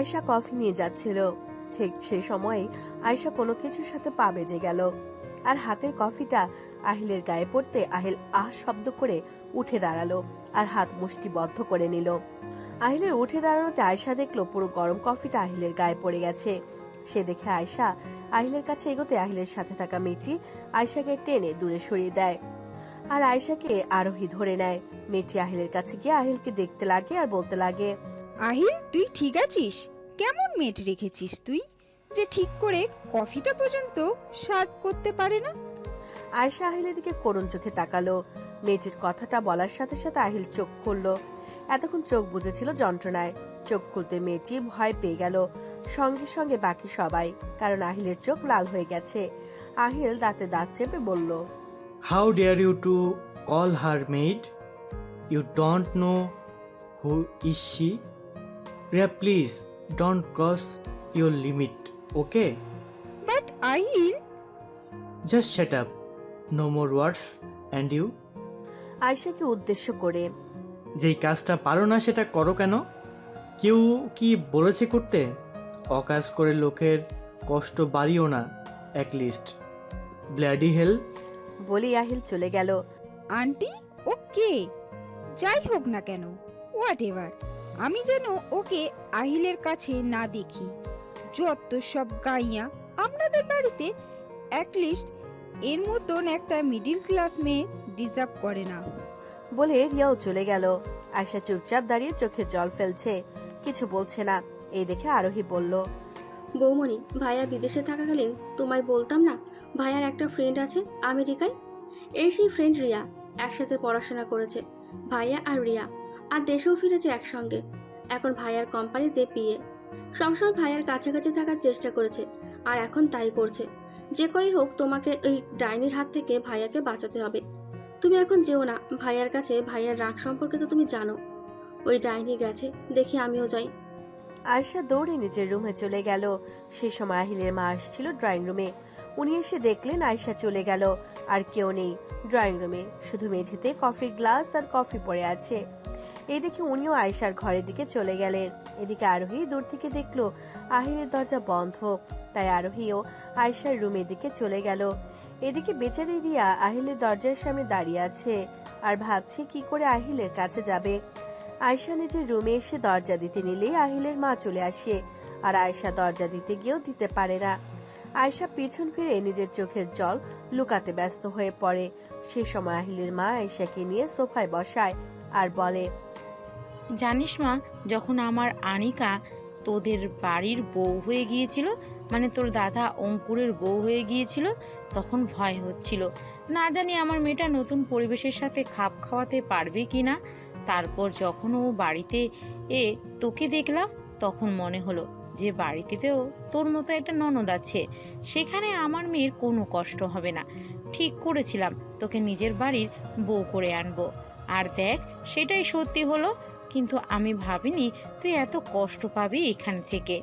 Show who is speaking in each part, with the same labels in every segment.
Speaker 1: Ayesha coffee নিয়ে যাচ্ছিল। ঠিক সেই সময় আয়শা কোনো কিছুর সাথে পা বেজে গেল। আর হাতের কফিটা আহিলের গায়ে পড়তে আহিল আহ শব্দ করে উঠে দাঁড়াল আর হাত মুষ্টিবদ্ধ করে নিল। আহিলের উঠে দাঁড়ানোতে আয়শা দেখল পুরো গরম কফিটা আহিলের গায়ে পড়ে গেছে। সে দেখে আয়শা আহিলের কাছে এগোতে আহিলের সাথে থাকা মেয়েটি আয়শাকে টেনে দূরে সরিয়ে দেয়। আর আয়শাকে আরোহী ধরে নেয়। মেয়েটি আহিলের কাছে গিয়ে আহিলকে দেখতে লাগে আর বলতে লাগে
Speaker 2: আহিল তুই ঠিক আছিস? কেমন মেট রেখেছিস তুই? যে ঠিক করে কফিটা পর্যন্ত সার্ভ করতে পারে না?
Speaker 1: আয়শা আহিলের দিকে করুণ চোখে তাকালো। মেয়েটির কথাটা বলার সাথে সাথে আহিল চোখ খুললো। এতক্ষণ চোখ বুঝেছিল যন্ত্রণায়। চোখ খুলতে মেয়েটি ভয় পেয়ে গেল। সঙ্গে সঙ্গে বাকি সবাই কারণ আহিলের চোখ লাল হয়ে গেছে। আহিল দাঁতে দাঁত চেপে বলল
Speaker 3: how dare you to call her maid? You don't know who is she? Priya, please don't cross your limit, okay?
Speaker 2: But Aahil
Speaker 3: Just shut up. No more words. And you?
Speaker 1: আয়শাকে উদ্দেশ্য করে
Speaker 3: যেই কাজটা পারো না সেটা করো কেন কেউ কি বলেছে করতে অকাজ করে লোকের কষ্ট বাড়িও না লিস্ট ব্ল্যাডি হেল
Speaker 1: বলি আহিল চলে গেল
Speaker 2: আন্টি ও কে যাই হোক না কেন হোয়াট এভার আমি যেন ওকে আহিলের কাছে না দেখি। যত সব গাইয়া আপনাদের বাড়িতে অ্যাটলিস্ট এর মতন একটা মিডিল ক্লাস মেয়ে ডিজার্ভ করে না।
Speaker 1: বলে রিয়াও চলে গেল। আয়শা চুপচাপ দাঁড়িয়ে চোখে জল ফেলছে। কিছু বলছে না। এই দেখে আরোহী বলল
Speaker 4: বৌমণি ভাইয়া বিদেশে থাকাকালীন তোমায় বলতাম না ভাইয়ার একটা ফ্রেন্ড আছে আমেরিকায়? এই সেই ফ্রেন্ড রিয়া একসাথে পড়াশোনা করেছে। ভাইয়া আর রিয়া। আর দেশেও ফিরেছে একসঙ্গে। এখন ভাইয়ার কোম্পানিতে পিয়ে সবসময় ভাইয়ার কাছাকাছি থাকার চেষ্টা করেছে, আর এখন তাই করছে। যে করেই হোক, তোমাকে এই ডাইনির হাত থেকে ভাইয়াকে বাঁচাতে হবে। তুমি এখন যেও না, ভাইয়ার কাছে ভাইয়ার রাগ সম্পর্কে তো তুমি জানো। ওই ডাইনি গেছে, দেখি আমিও যাই।
Speaker 1: আয়শা দৌড়ে নিজের রুমে চলে গেল। সে সময় আহিলের মা আসছিল ড্রয়িং রুমে। উনি এসে দেখলেন আয়শা চলে গেল, আর কেউ নেই। ড্রয়িং রুমে, শুধু মেঝেতে কফির গ্লাস আর কফি পড়ে আছে। এই দেখে উনিও আয়শার ঘরের দিকে চলে গেলেন। এদিকে আরোহী দূর থেকে দেখল আহিলের দরজা বন্ধ। তাই আরোহীও আয়শার রুমের দিকে চলে গেল। এদিকে বেচারি রিয়া আহিলের দরজার সামনে দাঁড়িয়ে আছে আর ভাবছে কি করে আহিলের কাছে যাবে। আয়শা নিজের রুমে এসে দরজা দিতে নিলেই আহিলের মা চলে আসে আর আয়শা দরজা দিতে গিয়েও দিতে পারে না। আয়শা পিছন ফিরে নিজের চোখের জল লুকাতে ব্যস্ত হয়ে পড়ে। সে সময় আহিলের মা আয়শাকে নিয়ে সোফায় বসায় আর বলে
Speaker 5: জানিস মা, যখন আমার আনিকা তোদের বাড়ির বউ হয়ে গিয়েছিল মানে তোর দাদা অঙ্কুরের বউ হয়ে গিয়েছিল, তখন ভয় হচ্ছিল। না জানি আমার মেয়েটা নতুন পরিবেশের সাথে খাপ খাওয়াতে পারবে কি না। তারপর যখন ও বাড়িতে এ তোকে দেখলাম, তখন মনে হলো যে বাড়িতেও তোর মতো একটা ননদ আছে। সেখানে আমার মেয়ের কোনো কষ্ট হবে না। ঠিক করেছিলাম, তোকে নিজের বাড়ির বউ করে আনব। আর দেখ, সেটাই সত্যি হলো কিন্তু আমি ভাবিনি তুই এত কষ্ট পাবি এখান থেকে।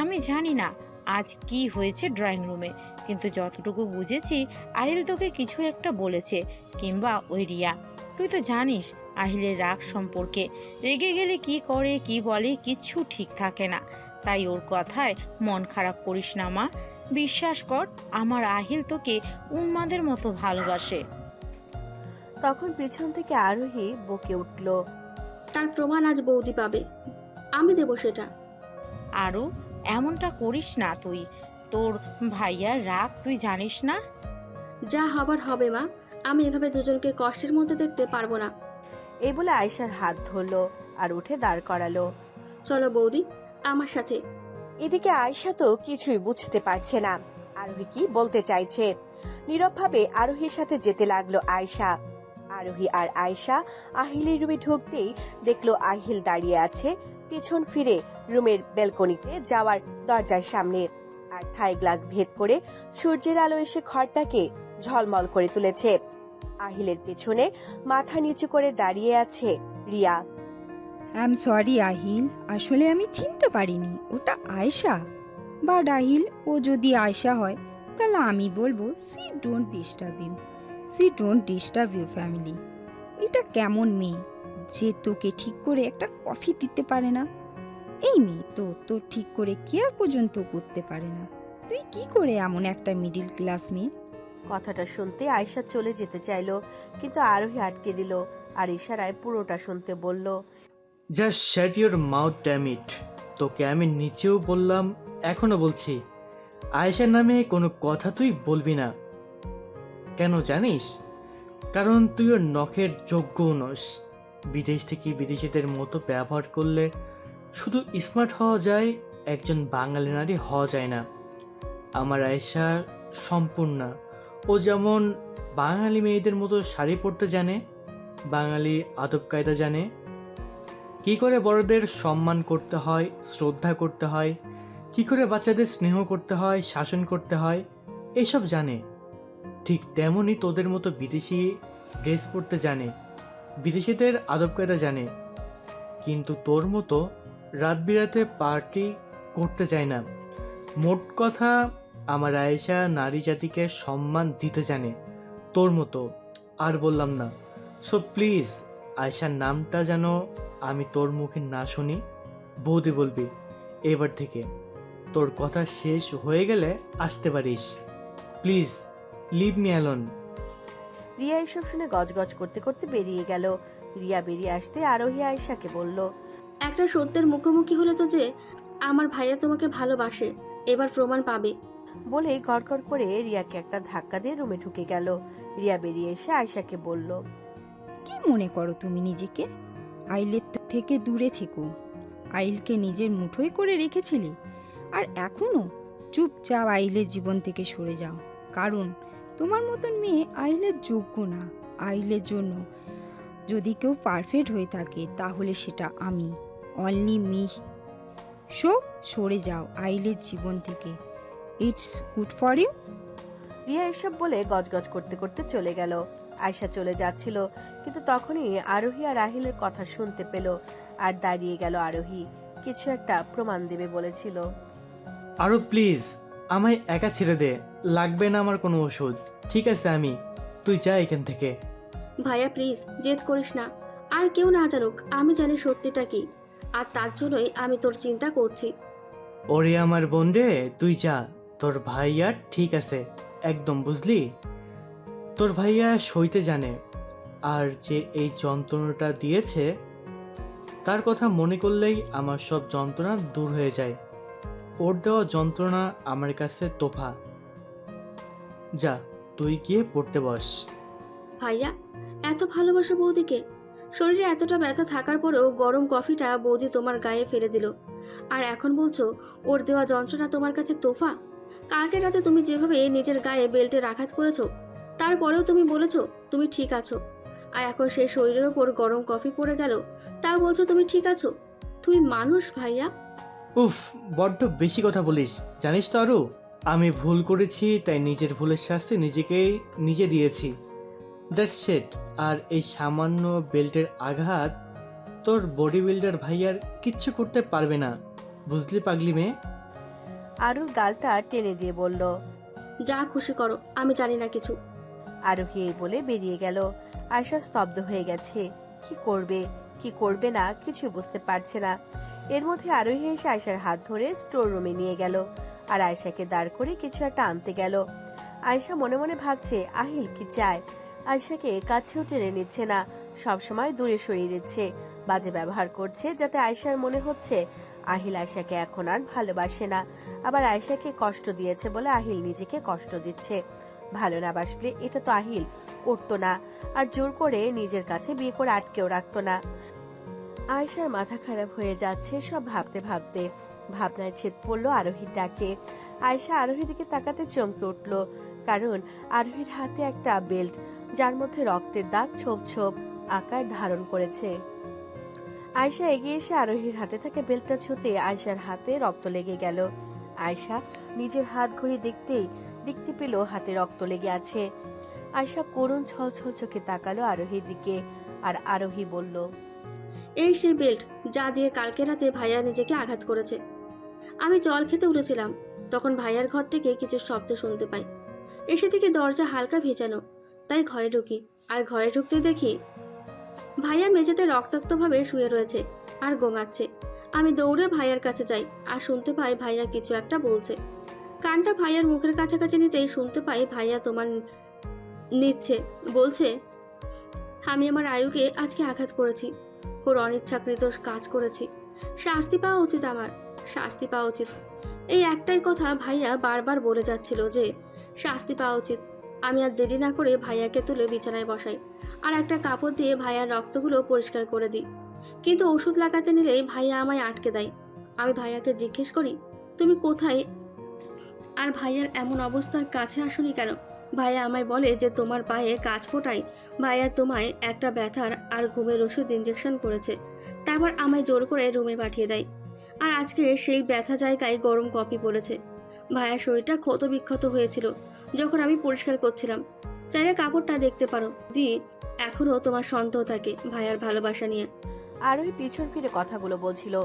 Speaker 5: আমি জানি না আজ কি হয়েছে ড্রয়িং রুমে, কিন্তু যতটুকু বুঝেছি আহিল তোকে কিছু একটা বলেছে, কিংবা ওই রিয়া। তুই তো জানিস আহিলের রাগ সম্পর্কে, রেগে গেলে কি করে, কি বলে, কিচ্ছু ঠিক থাকে না। তাই ওর কথায় মন খারাপ করিস না মা। বিশ্বাস কর, আমার আহিল তোকে উন্মাদের মতো ভালোবাসে।
Speaker 1: তখন পিছন থেকে আরোহী বকে উঠল
Speaker 4: তার প্রমাণ আজ বৌদি পাবে। আমি দেবো সেটা।
Speaker 5: আরও এমনটা করিস না তুই। তোর ভাইয়ার রাগ তুই জানিস না?
Speaker 4: যা হবার হবে মা। আমি এভাবে দুজনকে কষ্টের মধ্যে দেখতে পারব না।
Speaker 1: এই বলে আয়শার হাত ধরলো আর উঠে দাঁড় করালো।
Speaker 4: চলো বৌদি আমার সাথে।
Speaker 1: এদিকে আয়শা তো কিছুই বুঝতে পারছে না। আরোহী কি বলতে চাইছে? নীরবভাবে আরোহীর সাথে যেতে লাগল আয়শা। আরোহী আর আয়শা আহিলের রুমে ঢুকতেই দেখল আহিল দাঁড়িয়ে আছে, পিছন ফিরে রুমের বেলকনিতে যাওয়ার দরজার সামনে। আর থাই গ্লাস ভেদ করে সূর্যের আলো এসে ঘরটাকে ঝলমল করে তুলেছে। আহিলের পেছনে মাথা নিচু করে দাঁড়িয়ে আছে Riya.
Speaker 2: I am sorry Ahil. আসলে আমি চিনতে পারিনি। ওটা আয়শা? বাট, আহিল, ও যদি আয়শা হয়, তাহলে আমি বলব she don't disturb you she don't disturb you family. এটা কেমন মেয়ে? যে তোকে ঠিক করে একটা কফি দিতে পারে না। এই মেয়ে তো তো ঠিক করে কেয়ার পর্যন্ত করতে পারে না। তুই কি করে এমন একটা মিডিল ক্লাস মেয়ে?
Speaker 1: কথাটা শুনতে আয়শা চলে যেতে চাইলো কিন্তু আরোহী আটকে দিল আর ইশারায় পুরোটা শুনতে বলল
Speaker 3: just shut your mouth dammit তোকে আমি নিচেও বললাম এখনও বলছি। আয়েশার নামে কোনো কথা তুই বলবি না। কেন জানিস? কারণ তুই ওর নখের যোগ্যও নস। বিদেশ থেকে বিদেশিদের মতো ব্যবহার করলে শুধু স্মার্ট হওয়া যায়, একজন বাঙালি নারী হওয়া যায় না। আমার আয়েশা সম্পূর্ণ। ও যেমন বাঙালি মেয়েদের মতো শাড়ি পরতে জানে, বাঙালি আদব কায়দা জানে। কি করে বড়দের সম্মান করতে হয়, শ্রদ্ধা করতে হয়, কি করে বাচ্চাদের স্নেহ করতে হয়, শাসন করতে হয়, এসব জানে। ঠিক তেমনই তোদের মতো বিদেশি ড্রেস পরতে জানে, বিদেশিদের আদব কায়দা জানে, কিন্তু তোর মতো রাত বিরাতে পার্টি করতে চায় না। মোট কথা, আমার আয়েশা নারী জাতিকে সম্মান দিতে জানে, তোর মতো। আর বললাম না। সো প্লিজ আয়েশার নামটা যেন আমি তোর মুখে না শুনি, বৌদি বলবি। এবার থেকে তোর কথা শেষ হয়ে গেলে আসতে পারিস। Please leave me alone
Speaker 1: Riya এসব শুনে গজগজ করতে করতে বেরিয়ে গেল। রিয়া বেরিয়ে আসতে আরোহী আয়শাকে বলল
Speaker 4: একটা সত্যের মুখোমুখি হলে তো যে আমার ভাইয়া তোমাকে ভালোবাসে এবার প্রমাণ পাবে।
Speaker 1: বলেই গড়গড় করে রিয়াকে একটা ধাক্কা দিয়ে রুমে ঢুকে গেল। রিয়া বেরিয়ে এসে আয়শাকে বলল
Speaker 2: কি মনে করো তুমি নিজেকে? আইলের থেকে দূরে থেকো। আইলকে নিজের মুঠোয় করে রেখেছিলে। আর এখনও চুপচাপ আইলের জীবন থেকে সরে যাও। কারণ তোমার মতন মেয়ে আইলের যোগ্য না আইলের জন্য। যদি কেউ পারফেক্ট হয়ে থাকে তাহলে সেটা আমি অনলি মি সো সরে যাও আইলের জীবন থেকে। It's good for you
Speaker 1: Riya এসব বলে গজগজ করতে করতে চলে গেল। আয়সা চলে যাচ্ছিল কিন্তু তখনই আরোহী আর রাহিলের কথা শুনতে পেল আর দাঁড়িয়ে গেল আরোহী। কিছু একটা প্রমাণ দেবে বলেছিল।
Speaker 3: আরও প্লিজ আমায় একা ছেড়ে দে লাগবে না আমার কোনো ওষুধ। ঠিক আছে আমি। তুই যা এখান থেকে।
Speaker 4: ভাইয়া প্লিজ জেদ করিস না। আর কেউ না জানুক আমি জানি সত্যিটা কি। আর তার জন্যই আমি তোর চিন্তা করছি।
Speaker 3: ওরে আমার বোন রে তুই যা। তোর ভাইয়া ঠিক আছে একদম বুঝলি? তোর ভাইয়া সইতে জানে। আর যে এই যন্ত্রণাটা দিয়েছে তার কথা মনে করলেই আমার সব যন্ত্রণা দূর হয়ে যায়। ওর দেওয়া যন্ত্রণা আমার কাছে তোফা। যা, তুই গিয়ে পড়তে বস।
Speaker 4: ভাইয়া, এত ভালোবাসো বৌদিকে? শরীরে এতটা ব্যথা থাকার পরেও গরম কফিটা বৌদি তোমার গায়ে ফেলে দিল। আর এখন বলছো, ওর দেওয়া যন্ত্রণা তোমার কাছে তোফা? কালকে রাতে তুমি যেভাবে নিজের গায়ে বেল্টের আঘাত করেছ, তারপরেও তুমি বলেছ, তুমি ঠিক আছো। আর এখন সেই শরীরের ওপর গরম কফি পড়ে গেল তাও বলছো তুমি ঠিক আছো? তুমি মানুষ ভাইয়া।
Speaker 3: উফ বড্ড বেশি কথা বলিস। জানিস তো আরু আমি ভুল করেছি তাই নিজের ভুলের শাস্তি নিজেকেই নিজে দিয়েছি। দ্যাটস সেট আর এই সামান্য বেল্টের আঘাত তোর বডি বিল্ডার ভাইয়ার কিচ্ছু করতে পারবে না। বুঝলি পাগলি মেয়ে?
Speaker 1: আরুর গালটা টেনে দিয়ে বলল
Speaker 4: যা খুশি করো আমি জানি না কিছু।
Speaker 1: আরোহী এই বলে বেরিয়ে গেল। আয়শা স্তব্ধ হয়ে গেছে। কি করবে কি করবে না কিছু বুঝতে পারছে না। এর মধ্যে আরোহী এসে আয়শার হাত ধরে স্টোর রুমে নিয়ে গেল আর আয়শাকে দাঁড় করে কিছু একটা আনতে গেল। আয়শা মনে মনে ভাবছে, আহিল, কি চায়? আয়শাকে কাছেও টেনে নিচ্ছে না, সব সময় দূরে সরিয়ে দিচ্ছে, বাজে ব্যবহার করছে যাতে আয়শার মনে হচ্ছে, আহিল আয়শাকে এখন আর ভালোবাসে না। আবার আয়শাকে কষ্ট দিয়েছে বলে আহিল নিজেকে কষ্ট দিচ্ছে। ভালো না বাসলে এটা তো আহিল, করতো না। আর জোর করে নিজের কাছে বিয়ে করে আটকেও রাখতো না। আয়সার মাথা খারাপ হয়ে যাচ্ছে সব ভাবতে ভাবতে। ভাবনায় ছেদ পড়ল আরোহীর ডাকে আয়সা আরোহীর দিকে তাকাতে চমকে উঠল, কারণ আরোহীর হাতে একটা বেল্ট, যার মধ্যে রক্তের দাগ ছোপ ছোপ আকার ধারণ করেছে। আয়সা এগিয়ে এসে আরোহীর হাতে থাকা বেল্টটা ছুঁতে আয়সার হাতে রক্ত লেগে গেল। আয়সা নিজের হাত ঘড়ি দেখতেই দেখতে পেল হাতে রক্ত লেগে আছে। আয়সা করুণ ছল ছল চোখে তাকালো আরোহীর দিকে, আর আরোহী বলল
Speaker 4: এই সেই বেল্ট যা দিয়ে কালকে রাতে ভাইয়া নিজেকে আঘাত করেছে। আমি জল খেতে উঠেছিলাম, তখন ভাইয়ার ঘর থেকে কিছু শব্দ শুনতে পাই। এসে থেকে দরজা হালকা ভেজানো, তাই ঘরে ঢুকি আর ঘরে ঢুকতে দেখি ভাইয়া মেঝেতে রক্তাক্তভাবে শুয়ে রয়েছে আর গোঙাচ্ছে। আমি দৌড়ে ভাইয়ার কাছে যাই আর শুনতে পাই ভাইয়া কিছু একটা বলছে। কানটা ভাইয়ার মুখের কাছাকাছি নিতেই শুনতে পাই ভাইয়া তোমার নিচ্ছে, বলছে, আমি আমার আয়ুকে আজকে আঘাত করেছি। ওর অনিচ্ছাকৃত কাজ করেছি। শাস্তি পাওয়া উচিত আমার, শাস্তি পাওয়া উচিত। এই একটাই কথা ভাইয়া বারবার বলে যাচ্ছিল যে, শাস্তি পাওয়া উচিত। আমি আর দেরি না করে ভাইয়াকে তুলে বিছানায় বসাই আর একটা কাপড় দিয়ে ভাইয়ার রক্তগুলো পরিষ্কার করে দিই। কিন্তু ওষুধ লাগাতে নিলে ভাইয়া আমায় আটকে দেয়। আমি ভাইয়াকে জিজ্ঞেস করি, তুমি কোথায়? আর ভাইয়ার এমন অবস্থার কাছে আসুনি কেন? ভাইয়া আমায় বলে যে তোমার পায়ে কাজ ফোটাই। ভাইয়া তোমায় একটা ব্যথার আর ঘুমের ওষুধ ইঞ্জেকশন করেছে। তারপর আমায় জোর করে রুমে পাঠিয়ে দেয়। আর আজকে সেই ব্যথা জায়গায় গরম কফি পড়েছে। ভাইয়ার শরীরটা ক্ষত বিক্ষত হয়েছিল, যখন আমি পরিষ্কার করছিলাম। চাইলে কাপড়টা দেখতে পারো। দি এখনও তোমার সন্দেহ থাকে ভাইয়ার ভালোবাসা নিয়ে।
Speaker 1: আরোহী পিছন ফিরে কথাগুলো বলছিল।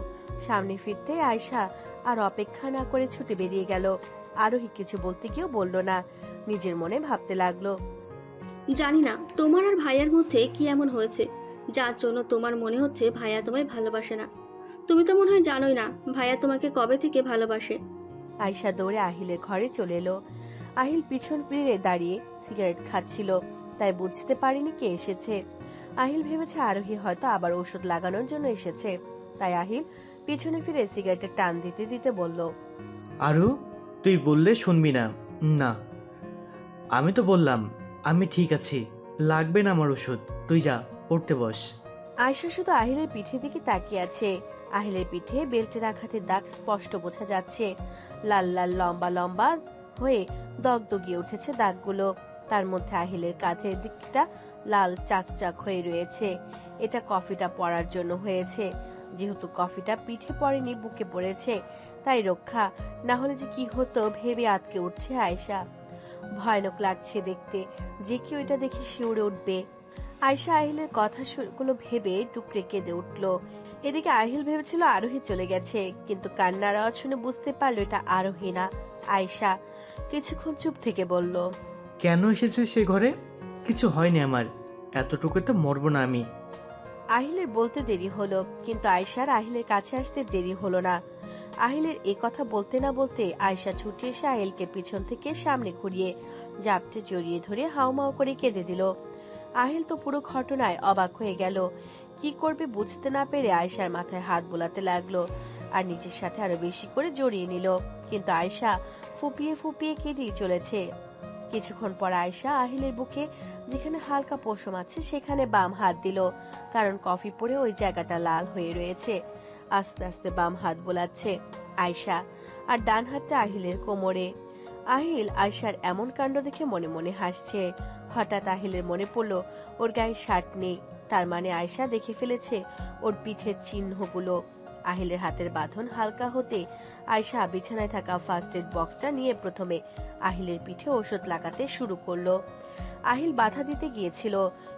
Speaker 1: সামনে ফিরতে আয়সা আর অপেক্ষা না করে ছুটে বেরিয়ে গেল। আরোহী কিছু বলতে গিয়েও বলল না। নিজের মনে ভাবতে লাগল।
Speaker 4: জানি না তোমার আর ভাইয়ার মধ্যে কি এমন হয়েছে? যার জন্য তোমার মনে হচ্ছে ভাইয়া তোমায় ভালোবাসে না। তুমি তো মনে হয় জানোই না ভাইয়া তোমাকে কবে থেকে ভালোবাসে।
Speaker 1: আয়শা দৌড়ে আহিলের ঘরে চলে এলো। আহিল পিছন ফিরে দাঁড়িয়ে সিগারেট খাচ্ছিল তাই বুঝতে পারিনি কে এসেছে। আহিল ভেবেছে আরোহী হয়তো আবার ওষুধ লাগানোর জন্য এসেছে। তাই আহিল পিছনে ফিরে সিগারেটের টান দিতে দিতে বলল
Speaker 3: আরু? তুই বললে শুনবি না। না। আমি তো বললাম, আমি ঠিক আছি। লাগবে না আমার ওষুধ। তুই যা, পড়তে বস।
Speaker 1: আয়শা শুধু আহিলের পিঠে দিকে তাকিয়ে আছে। আহিলের পিঠে বেল্টের আঘাতের দাগ স্পষ্ট বোঝা যাচ্ছে। লাল লাল, লম্বা লম্বা হয়ে দগদগিয়ে উঠেছে দাগগুলো। তার মধ্যে আহিলের কাঁধের দিকটা লাল চাকচাক হয়ে রয়েছে। এটা কফিটা পড়ার জন্য হয়েছে। যেহেতু কফিটা পিঠে পড়েনি, বুকে পড়েছে, তাই রক্ষা। না হলে যে কি হতো ভেবে আটকে উঠছে আয়শা। ভয়ানক লাগছে দেখতে, যে কি ওইটা দেখে শিউরে উঠবে। আয়শা আহিলের কথা গুলো ভেবে টুকরে কেঁদে উঠল। এদিকে আহিল ভেবেছিল আরোহী চলে গেছে, কিন্তু কান্নার আওয়াজ শুনে বুঝতে পারল এটা আরোহী না, আয়শা। কিছুক্ষণ চুপ থেকে বলল,
Speaker 3: কেন এসেছে সে ঘরে? কিছু হয়নি আমার। এতটুকু তো মরবো না আমি।
Speaker 1: আহিলের বলতে দেরি হলো, কিন্তু আয়শার আহিলের কাছে আসতে দেরি হলো না। আহিলের এ কথা বলতে না বলতে আয়শা ছুটে এসে আহিলকে পিছন থেকে সামনে ঘুরিয়ে জাপটে জড়িয়ে ধরে হাউমাউ করে কেঁদে দিল। আহিল তো পুরো ঘটনায় অবাক হয়ে গেল। কি করবে বুঝতে না পেরে আয়শার মাথায় হাত বোলাতে লাগল আর নিজের সাথে আরও বেশি করে জড়িয়ে নিল। কিন্তু আয়শা ফুপিয়ে ফুপিয়ে কেঁদেই চলেছে। কিছুক্ষণ পর আয়শা আহিলের বুকে, যেখানে হালকা পশম আছে, সেখানে বাম হাত দিল। কারণ কফি পরে ওই জায়গাটা লাল হয়ে রয়েছে। আস্তে আস্তে বাম হাত বোলাচ্ছে আয়শা, আর ডান হাতটা আহিলের কোমরে। আহিল আয়শার এমন কাণ্ড দেখে মনে মনে হাসছে। হঠাৎ আহিলের মনে পড়ল, ওর গায়ে শার্ট নেই। তার মানে আয়শা দেখে ফেলেছে ওর পিঠের চিহ্নগুলো। আহিলের হাতের বাঁধন হালকা হতে আয়শা বিছানায় থাকা ফার্স্ট এড বক্সটা নিয়ে প্রথমে আহিলের পিঠে ওষুধ লাগাতে শুরু করল। আহিল বাধা দিতে গিয়েছিল,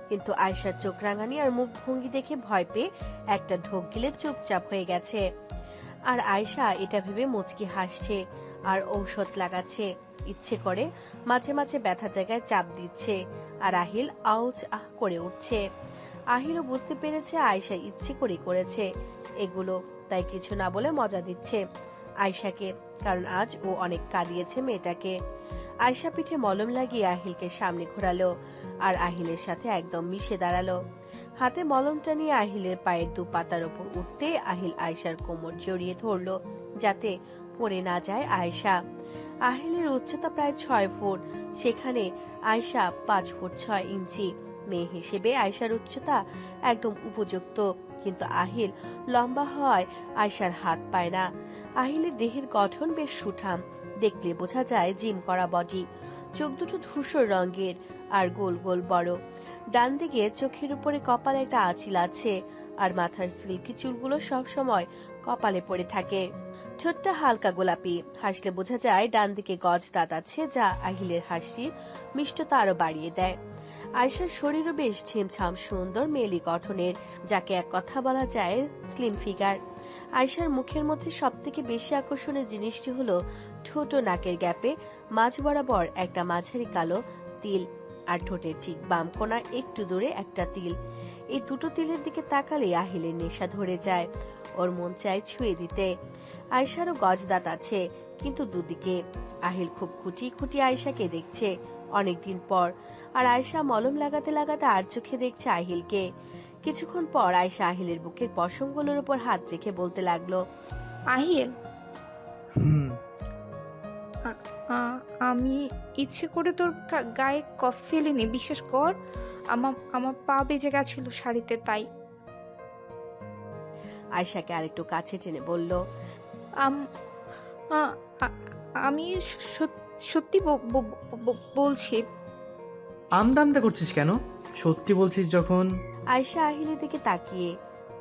Speaker 1: কিন্তু আয়শার চোখ রাঙানি আর মুখ ভঙ্গি দেখে ভয় পেয়ে একটা ঢোক গিলে চুপচাপ হয়ে গেছে। আর আয়শা এটা ভেবে মুচকি হাসছে, আর ঔষধ লাগাচ্ছে। ইচ্ছে করে মাঝে মাঝে ব্যথা জায়গায় চাপ দিচ্ছে, আর আহিল আউচ আহ করে উঠছে। আহিলও বুঝতে পেরেছে আয়শা ইচ্ছে করে করেছে। এগুলো তাই কিছু না বলে মজা দিচ্ছে। আয়শাকে, কারণ আজ ও অনেক কাঁদিয়েছে মেয়েটাকে। আয়শা পিঠে মলম লাগিয়ে আহিলকে সামনে ঘোরালো আর আহিলের সাথে একদম মিশে দাঁড়াল। হাতে মলমটা নিয়ে আহিলের পায়ের দু পাতার ওপর উঠতে আহিল আয়শার কোমর জড়িয়ে ধরলো, যাতে পড়ে না যায় আয়শা। আহিলের উচ্চতা প্রায় ছয় ফুট, সেখানে আয়শা পাঁচ ফুট ছয় ইঞ্চি। মেয়ে হিসেবে আয়শার উচ্চতা একদম উপযুক্ত। কিন্তু আহিল লম্বা হওয়ায় আয়শার হাত পায় না। আহিলের দেহের গঠন বেশ সুঠাম। দেখলে বোঝা যায় জিম করা বডি। চোখ দুটো ধূসর রঙের আর গোল গোল বড়। ডান দিকে চোখের উপরে কপালে একটা আঁচিল আছে আর মাথার সিল্কি চুলগুলো সব সময় কপালে পড়ে থাকে। ঠোঁটটা হালকা গোলাপি। হাসলে বোঝা যায় ডান দিকে গজ দাঁত আছে যা আহিলের হাসির মিষ্টতা আরও বাড়িয়ে দেয়। আয়সার শরীরও বেশ ছিমছাম সুন্দর মেলি গঠনের, যাকে এক কথা বলা যায় স্লিম ফিগার আয়সার মুখের মধ্যে সব থেকে বেশি আকর্ষণীয় জিনিসটি হলো ঠোঁট নাকের গ্যাপে মাঝ বরাবর একটা মাঝারি কালো তিল আর ঠোঁটের ঠিক বাম কোণার একটু দূরে একটা তিল। এই দুটো তিলের দিকে তাকালে আহিলের নেশা ধরে যায়, ওর মন চায় ছুঁয়ে দিতে। আয়সারও গজদাঁত আছে, কিন্তু দুদিকে। আহিল খুব খুঁটি খুঁটি আয়সাকে দেখছে অনেকদিন পর। আর আয়সা মলম লাগাতে লাগাতে আর চোখে দেখছে আহিলকে। কিছুক্ষণ পর আয়সা আহিলের বুকের পশমগুলোর উপর হাত রেখে বলতে লাগল
Speaker 6: আহিল?
Speaker 3: হুম।
Speaker 6: আ- আমি ইচ্ছে করে তোর গা- গায়ে কফি ফেলিনি বিশ্বাস কর আমার আমার পা বেজে গেছিল শাড়িতে তাই।
Speaker 1: আয়সাকে আরেকটু কাছে টেনে বলল
Speaker 6: আম- আ- আ- আমি সত- সত্যি ব- ব- ব- বলছি
Speaker 3: আমদামদা করছিস কেন? সত্যি বলছিস যখন?
Speaker 1: আয়সা আহিলের দিকে তাকিয়ে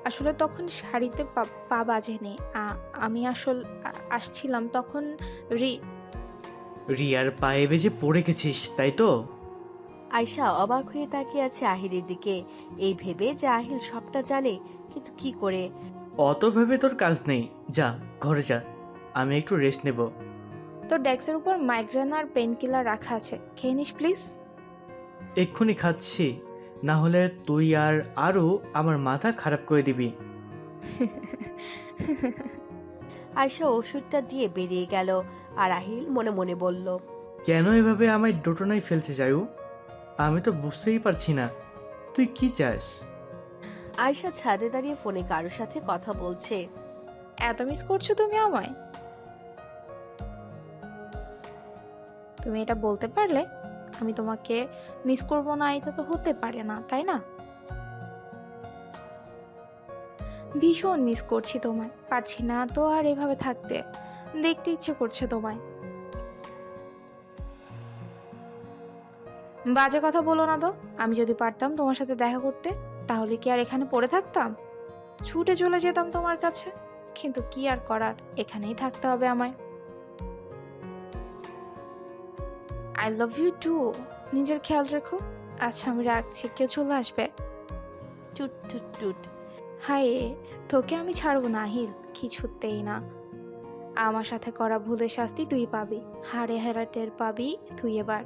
Speaker 6: আসলে তখন শাড়িতে পা- পা বাজেনি। আ- আমি আসল আ- আসছিলাম তখন রি
Speaker 3: রিয়ার পায়ে বেজে পড়ে গেছিস তাই তো?
Speaker 1: আয়সা অবাক হয়ে তাকিয়ে আছে আহিলের দিকে। এই ভেবে যে আহিল সবটা জানে কিন্তু কি করে?
Speaker 3: অত ভেবে তোর কাজ নেই। যা ঘরে যা। আমি একটু রেস্ট নেব।
Speaker 6: তোর ডেস্কের উপর মাইগ্রেন আর পেন কিলার রাখা আছে। খেয়ে নিস প্লিজ
Speaker 3: এক্ষুনি খাচ্ছি। না হলে তুই আর আরও আমার মাথা খারাপ করে দিবি।
Speaker 1: আয়সা ওষুধটা দিয়ে বেরিয়ে গেল আর আহিল মনে মনে বলল
Speaker 3: কেন এভাবে আমায় ডোটনায় ফেলছে যায়ু আমি তো বুঝতেই পারছি না। তুই কি চাস?
Speaker 1: আয়সা ছাদে দাঁড়িয়ে ফোনে কারোর সাথে কথা বলছে।
Speaker 6: এত মিস করছ তুমি আমায়? তুমি এটা বলতে পারলে আমি তোমাকে মিস করব না, এটা তো হতে পারে না, তাই না? ভীষণ মিস করছি তোমায়, পারছি না তো আর এভাবে থাকতে, দেখতে ইচ্ছে করছে তোমায়। বাজে কথা বলো না তো, আমি যদি পারতাম তোমার সাথে দেখা করতে, তাহলে কি আর এখানে পড়ে থাকতাম? ছুটে চলে যেতাম তোমার কাছে, কিন্তু কি আর করার, এখানেই থাকতে হবে আমায়। আই লাভ ইউ টু নিজের খেয়াল রেখো। আচ্ছা আমি রাখছি। কেউ চলে আসবে?
Speaker 1: টুট টুট টুট।
Speaker 6: হায় তোকে আমি ছাড়বো না হিল কিছুতেই না। আমার সাথে করা ভুলের শাস্তি তুই পাবি। হারে হারে টের পাবি তুই এবার।